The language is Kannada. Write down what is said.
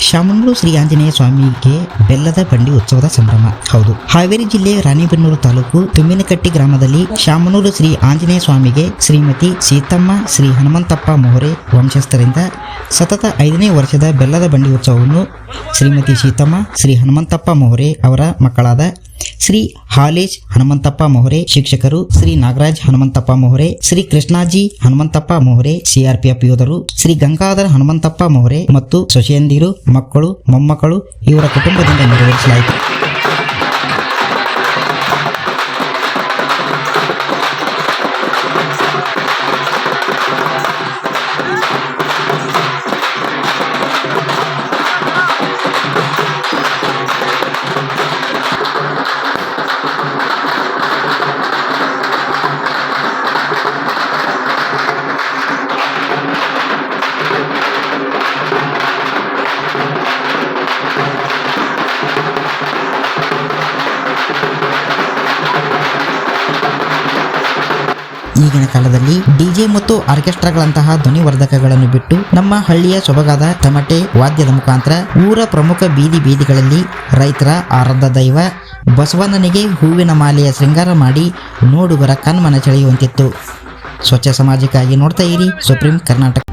ಶಾಮನೂರು ಶ್ರೀ ಆಂಜನೇಯ ಸ್ವಾಮಿಗೆ ಬೆಲ್ಲದ ಬಂಡಿ ಉತ್ಸವದ ಸಂಭ್ರಮ. ಹೌದು. ಹಾವೇರಿ ಜಿಲ್ಲೆ ರಾಣಿಬೆನ್ನೂರು ತಾಲೂಕು ತುಮ್ಮಿನಕಟ್ಟಿ ಗ್ರಾಮದಲ್ಲಿ ಶಾಮನೂರು ಶ್ರೀ ಆಂಜನೇಯ ಸ್ವಾಮಿಗೆ ಶ್ರೀಮತಿ ಸೀತಮ್ಮ ಶ್ರೀ ಹನುಮಂತಪ್ಪ ಮೊಹರೆ ವಂಶಸ್ಥರಿಂದ ಸತತ ಐದನೇ ವರ್ಷದ ಬೆಲ್ಲದ ಬಂಡಿ ಉತ್ಸವವನ್ನು ಶ್ರೀಮತಿ ಸೀತಮ್ಮ ಶ್ರೀ ಹನುಮಂತಪ್ಪ ಮೊಹರೆ ಅವರ ಮಕ್ಕಳಾದ ಶ್ರೀ ಹಾಲೇಶ್ ಹನುಮಂತಪ್ಪ ಮೊಹರೆ ಶಿಕ್ಷಕರು ಶ್ರೀ ನಾಗರಾಜ್ ಹನುಮಂತಪ್ಪ ಮೊಹರೆ, ಶ್ರೀ ಕೃಷ್ಣಾಜಿ ಹನುಮಂತಪ್ಪ ಮೊಹರೆ, ಸಿಆರ್ಪಿಎಫ್ ಯೋಧರು, ಶ್ರೀ ಗಂಗಾಧರ್ ಹನುಮಂತಪ್ಪ ಮೊಹರೆ ಮತ್ತು ಸೊಸೆಯಂದಿರು, ಮಕ್ಕಳು, ಮೊಮ್ಮಕ್ಕಳು ಇವರ ಕುಟುಂಬದಿಂದ ನೆರವೇರಿಸಲಾಯಿತು. ಈಗಿನ ಕಾಲದಲ್ಲಿ ಡಿಜೆ ಮತ್ತು ಆರ್ಕೆಸ್ಟ್ರಾಗಳಂತಹ ಧ್ವನಿವರ್ಧಕಗಳನ್ನು ಬಿಟ್ಟು ನಮ್ಮ ಹಳ್ಳಿಯ ಸೊಬಗಾದ ತಮಟೆ ವಾದ್ಯದ ಮುಖಾಂತರ ಊರ ಪ್ರಮುಖ ಬೀದಿ ಬೀದಿಗಳಲ್ಲಿ ರೈತರ ಆರಾಧ ದೈವ ಬಸವಣ್ಣನಿಗೆ ಹೂವಿನ ಮಾಲೆಯ ಶೃಂಗಾರ ಮಾಡಿ ನೋಡುಗರ ಕಣ್ಮನ ಸೆಳೆಯುವಂತಿತ್ತು. ಸ್ವಚ್ಛ ಸಮಾಜಕ್ಕಾಗಿ ನೋಡ್ತಾ ಇರಿ ಸುಪ್ರೀಂ ಕರ್ನಾಟಕ.